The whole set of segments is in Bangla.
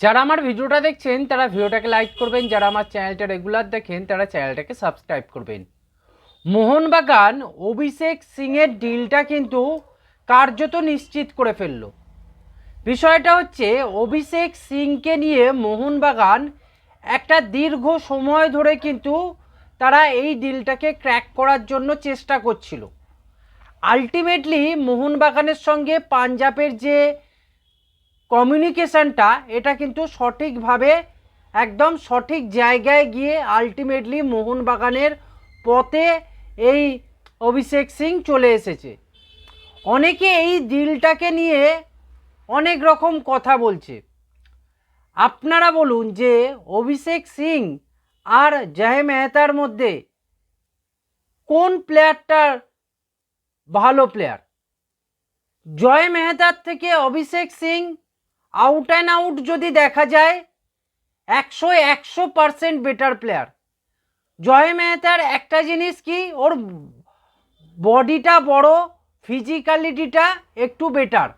যারা আমার ভিডিওটা দেখছেন, তারা ভিডিওটাকে লাইক করবেন। যারা আমার চ্যানেলটা রেগুলার দেখেন, তারা চ্যানেলটাকে সাবস্ক্রাইব করবেন। মোহনবাগান, অভিষেক সিংয়ের ডিলটা কিন্তু কার্যত নিশ্চিত করে ফেলল। বিষয়টা হচ্ছে, অভিষেক সিংকে নিয়ে মোহনবাগান একটা দীর্ঘ সময় ধরে কিন্তু তারা এই ডিলটাকে ক্র্যাক করার জন্য চেষ্টা করছিল। আলটিমেটলি মোহনবাগানের সঙ্গে পাঞ্জাবের যে কমিউনিকেশনটা, এটা কিন্তু সঠিকভাবে, একদম সঠিক জায়গায় গিয়ে আলটিমেটলি মোহনবাগানের পথে এই অভিষেক সিং চলে এসেছে। অনেকে এই ডিলটাকে নিয়ে অনেক রকম কথা বলছে। আপনারা বলুন যে অভিষেক সিং আর জয় মেহতার মধ্যে কোন প্লেয়ারটার ভালো প্লেয়ার জয় মেহতার থেকে Abhishek Singh out and out যদি দেখা যায়, একশো একশো পারসেন্ট বেটার প্লেয়ার জয় মেহতার একটা জিনিস কি, ওর বডিটা বড় ফিজিক্যালিটিটা একটু বেটার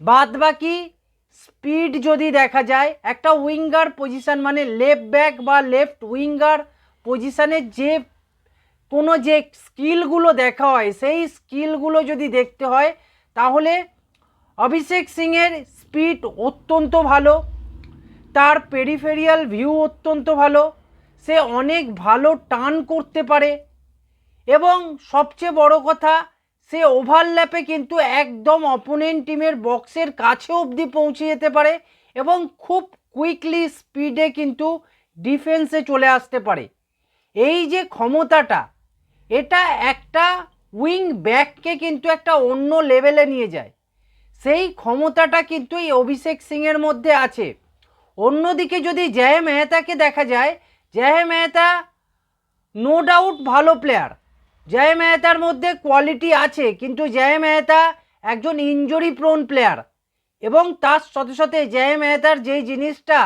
বাদ বাকি স্পিড যদি দেখা যায়, একটা উইঙ্গার পজিশন মানে লেফট ব্যাক বা লেফট উইঙ্গার পজিশনের যে কোনো যে স্কিলগুলো দেখা হয়, সেই স্কিলগুলো যদি দেখতে হয়, তাহলে অভিষেক সিংয়ের স্পিড অত্যন্ত ভালো, তার পেরিফেরিয়াল ভিউ অত্যন্ত ভালো, সে অনেক ভালো টার্ন করতে পারে এবং সবচেয়ে বড় কথা, সে ওভারল্যাপে কিন্তু একদম অপোনেন্ট টিমের বক্সের কাছে অবধি পৌঁছে যেতে পারে এবং খুব কুইকলি স্পিডে কিন্তু ডিফেন্সে চলে আসতে পারে। এই যে ক্ষমতাটা, এটা একটা উইং ব্যাককে কিন্তু একটা অন্য লেভেলে নিয়ে যায়। সেই ক্ষমতাটা কিন্তু এই অভিষেক সিংয়ের মধ্যে আছে। অন্যদিকে যদি জয় মেহতাকে দেখা যায়, জয় মেহতা নো ডাউট ভালো প্লেয়ার জয় মেহতার মধ্যে কোয়ালিটি আছে, কিন্তু জয় মেহতা একজন ইনজুরি প্রোন প্লেয়ার এবং তার সাথে সাথে জয় মেহতার যেই জিনিসটা,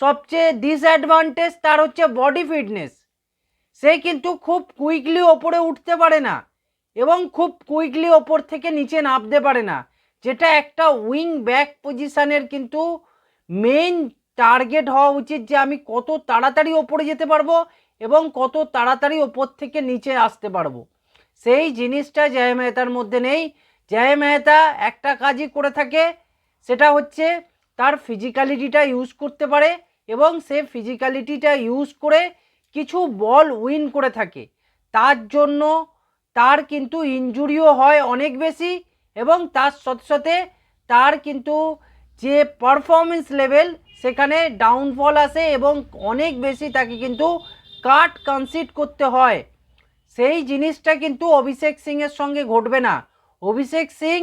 সবচেয়ে ডিসঅ্যাডভান্টেজ তার হচ্ছে বডি ফিটনেস সে কিন্তু খুব কুইকলি ওপরে উঠতে পারে না এবং খুব কুইকলি ওপর থেকে নিচে নামতে পারে না। যেটা একটা উইং ব্যাক পজিশনের কিন্তু মেইন টার্গেট হওয়া উচিত যে আমি কত তাড়াতাড়ি ওপরে যেতে পারব এবং কত তাড়াতাড়ি ওপর থেকে নিচে আসতে পারব। সেই জিনিসটা জয় মেহতার মধ্যে নেই। জয় মেহতা একটা কাজই করে থাকে, সেটা হচ্ছে তার ফিজিক্যালিটিটা ইউজ করতে পারে এবং সে ফিজিক্যালিটিটা ইউজ করে কিছু বল উইন করে থাকে। তার জন্য তার কিন্তু ইনজুরিও হয় অনেক বেশি। এবং তার সাথে সাথে তার কিন্তু যে পারফরমেন্স লেভেল সেখানে ডাউনফল আসে এবং অনেক বেশি তাকে কিন্তু কাট কনসিড করতে হয়। সেই জিনিসটা কিন্তু অভিষেক সিংয়ের সঙ্গে ঘটবে না। অভিষেক সিং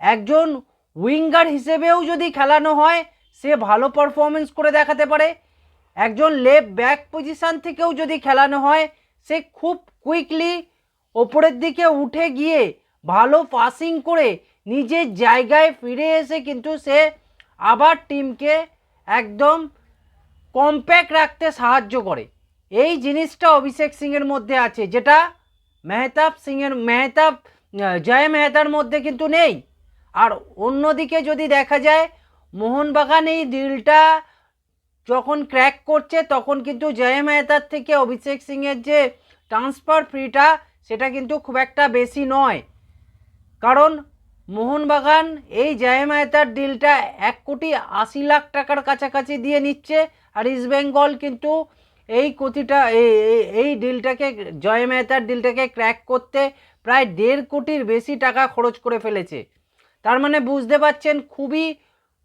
একজন উইঙ্গার হিসেবেও যদি খেলানো হয়, সে ভালো পারফরমেন্স করে দেখাতে পারে। একজন লেফট ব্যাক পজিশান থেকেও যদি খেলানো হয়, সে খুব কুইকলি ওপরের দিকে উঠে গিয়ে ভালো পাসিং করে নিজের জায়গায় ফিরে এসে কিন্তু সে আবার টিমকে একদম কম্প্যাক্ট রাখতে সাহায্য করে। এই জিনিসটা অভিষেক সিংয়ের মধ্যে আছে, যেটা মেহতাব সিংয়ের, মেহতাব জয় মেহতার মধ্যে কিন্তু নেই। আর অন্যদিকে যদি দেখা যায়, মোহনবাগান এই ডিলটা যখন ক্র্যাক করছে, তখন কিন্তু জয় মেহতার থেকে অভিষেক সিংয়ের যে ট্রান্সফার ফিটা সেটা কিন্তু খুব একটা বেশি নয়। কারণ মোহনবাগান এই জয় মেহতার ডিলটা এক কোটি আশি লাখ টাকার কাছাকাছি দিয়ে নিচ্ছে আর ইস্টবেঙ্গল কিন্তু এই কোটিটা, এই ডিলটাকে জয় মেহতার ডিলটাকে ক্র্যাক করতে প্রায় দেড় কোটির বেশি টাকা খরচ করে ফেলেছে। তার মানে বুঝতে পারছেন খুবই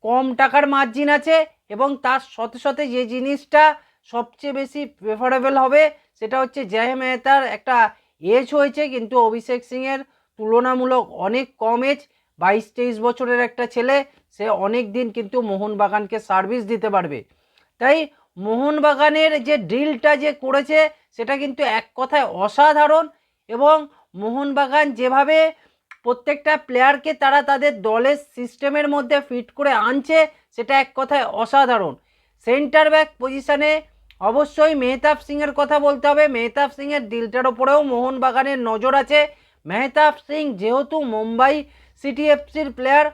কম টাকার মার্জিন আছে এবং তার সাথে সাথে যে জিনিসটা সবচেয়ে বেশি প্রেফারেবল হবে সেটা হচ্ছে জয় মেহতার একটা এজ হয়েছে কিন্তু অভিষেক সিংয়ের তুলনামূলক অনেক কম এজ বাইশ তেইশ বছরের একটা ছেলে, সে অনেক দিন কিন্তু মোহনবাগানকে সার্ভিস দিতে পারবে। তাই মোহনবাগানের যে ড্রিলটা যে করেছে, সেটা কিন্তু এক কথায় অসাধারণ এবং মোহনবাগান যেভাবে প্রত্যেকটা প্লেয়ারকে তারা তাদের দলের সিস্টেমের মধ্যে ফিট করে আনছে, সেটা এক কথায় অসাধারণ। সেন্টার ব্যাক পজিশনে অবশ্যই মেহতাব সিংয়ের কথা বলতে হবে। মেহতাব সিংয়ের ডিলটার ওপরেও মোহনবাগানের নজর আছে। মেহতাব সিং যেহেতু মুম্বাই সিটি এফসির প্লেয়ার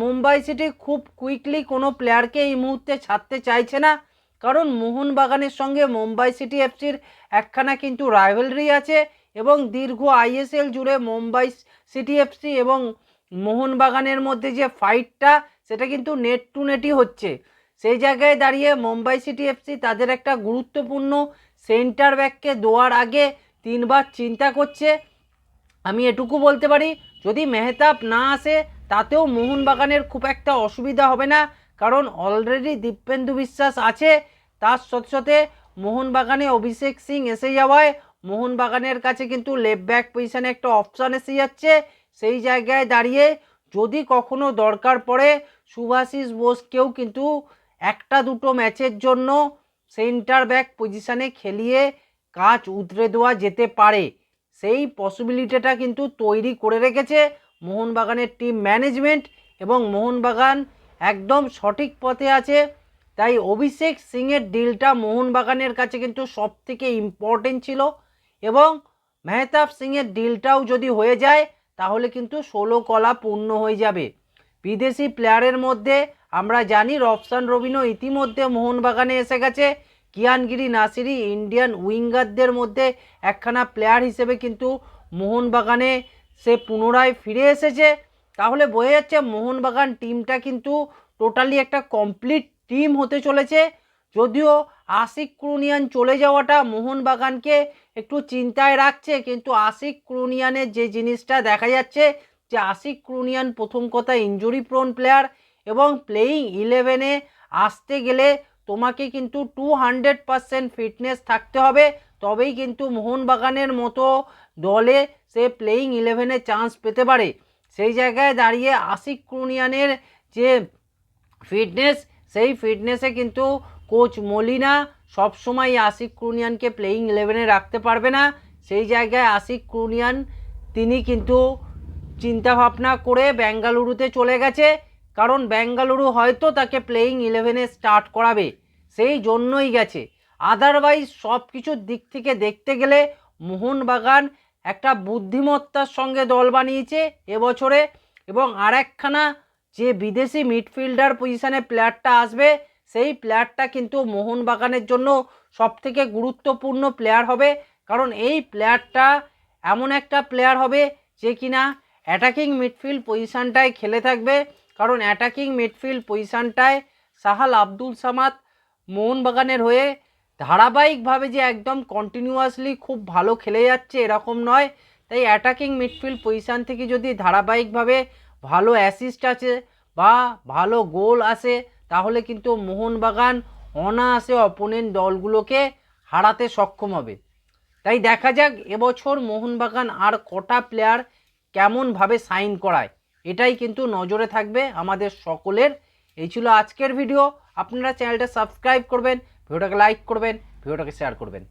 মুম্বাই সিটি খুব কুইকলি কোনো প্লেয়ারকে এই মুহূর্তে ছাড়তে চাইছে না। কারণ মোহনবাগানের সঙ্গে মুম্বাই সিটি এফসির একখানা কিন্তু রাইভেলরি আছে এবং দীর্ঘ আইএসএল জুড়ে মুম্বাই সিটি এফসি এবং মোহনবাগানের মধ্যে যে ফাইটটা সেটা কিন্তু নেট টু নেটই হচ্ছে। সেই জায়গায় দাঁড়িয়ে মুম্বাই সিটি এফসি তাদের একটা গুরুত্বপূর্ণ সেন্টার ব্যাককে দেওয়ার আগে তিনবার চিন্তা করছে। আমি এটুকু বলতে পারি, যদি মেহতাব না আসে, তাতেও মোহনবাগানের খুব একটা অসুবিধা হবে না। কারণ অলরেডি দীপেন্দু বিশ্বাস আছে, তার সাথে সাথে মোহনবাগানে অভিষেক সিং এসে যাওয়ায় মোহনবাগানের কাছে কিন্তু লেফট ব্যাক পজিশনে একটা অপশান এসে যাচ্ছে। সেই জায়গায় দাঁড়িয়ে যদি কখনো দরকার পড়ে সুভাশিস বোসকেও কিন্তু একটা দুটো ম্যাচের জন্য সেন্টার ব্যাক পজিশনে খেলিয়ে কাজ উতরে দেওয়া যেতে পারে। সেই পসিবিলিটিটা কিন্তু তৈরি করে রেখেছে মোহনবাগানের টিম ম্যানেজমেন্ট এবং মোহনবাগান একদম সঠিক পথে আছে। তাই অভিষেক সিংয়ের ডিলটা মোহনবাগানের কাছে কিন্তু সব থেকে ইম্পর্টেন্ট ছিল এবং মেহতাব সিংয়ের ডিলটাও যদি হয়ে যায়, তাহলে কিন্তু ষোলো কলা পূর্ণ হয়ে যাবে। বিদেশি প্লেয়ারের মধ্যে আমরা জানি রফসান রবিনও ইতিমধ্যে মোহনবাগানে এসে গেছে। কিয়ানগিরি নাসিরি ইন্ডিয়ান উইঙ্গারদের মধ্যে একখানা প্লেয়ার হিসেবে কিন্তু মোহনবাগানে সে পুনরায় ফিরে এসেছে। তাহলে বোঝা যাচ্ছে মোহনবাগান টিমটা কিন্তু টোটালি একটা কমপ্লিট টিম হতে চলেছে। যদিও আশিক ক্রুনিয়ান চলে যাওয়াটা মোহনবাগানকে একটু চিন্তায় রাখছে, কিন্তু আশিক ক্রুনিয়ানের যে জিনিসটা দেখা যাচ্ছে যে আশিক ক্রুনিয়ান প্রথম কথা ইঞ্জুরি প্রোন প্লেয়ার এবং প্লেয়িং ইলেভেনে আসতে গেলে তোমাকে কিন্তু টু হান্ড্রেড পারসেন্ট ফিটনেস থাকতে হবে। তবেই কিন্তু মোহনবাগানের মতো দলে সে প্লেয়িং ইলেভেনে চান্স পেতে পারে। সেই জায়গায় দাঁড়িয়ে আশিক ক্রুনিয়ানের যে ফিটনেস সেই ফিটনেসে কিন্তু কোচ মলিনা সবসময় আশিক ক্রুনিয়ানকে প্লেয়িং ইলেভেনে রাখতে পারবে না। সেই জায়গায় আশিক ক্রুনিয়ান, তিনি কিন্তু চিন্তাভাবনা করে বেঙ্গালুরুতে চলে গেছে। কারণ বেঙ্গালুরু হয়তো তাকে প্লেয়িং ইলেভেনে স্টার্ট করাবে, সেই জন্যই গেছে। আদারওয়াইজ সব কিছুর দিক থেকে দেখতে গেলে মোহনবাগান একটা বুদ্ধিমত্তার সঙ্গে দল বানিয়েছে এবছরে এবং আর একখানা যে বিদেশি মিডফিল্ডার পজিশনে প্লেয়ারটা আসবে, সেই প্লেয়ারটা কিন্তু মোহনবাগানের জন্য সবথেকে গুরুত্বপূর্ণ প্লেয়ার হবে। কারণ এই প্লেয়ারটা এমন একটা প্লেয়ার হবে যে কিনা অ্যাটাকিং মিডফিল্ড পজিশানটায় খেলে থাকবে। কারণ অ্যাটাকিং মিডফিল্ড পজিশানটায় সাহাল আব্দুল সামাদ মোহনবাগানের হয়ে ধারাবাহিকভাবে যে একদম কন্টিনিউয়াসলি খুব ভালো খেলে যাচ্ছে এরকম নয়। তাই অ্যাটাকিং মিডফিল্ড পজিশান থেকে যদি ধারাবাহিকভাবে ভালো অ্যাসিস্ট আছে বা ভালো গোল আসে, তাহলে কিন্তু মোহনবাগান অনায়াসে অপোনেন্ট দলগুলোকে হারাতে সক্ষম হবে। তাই দেখা যাক এবছর মোহনবাগান আর কটা প্লেয়ার কেমনভাবে সাইন করায়। এটাই কিন্তু নজরে থাকবে আমাদের সকলের। এই ছিল আজকের ভিডিও আপনারা চ্যানেলটা সাবস্ক্রাইব করবেন ভিডিওটাকে লাইক করবেন ভিডিওটাকে শেয়ার করবেন।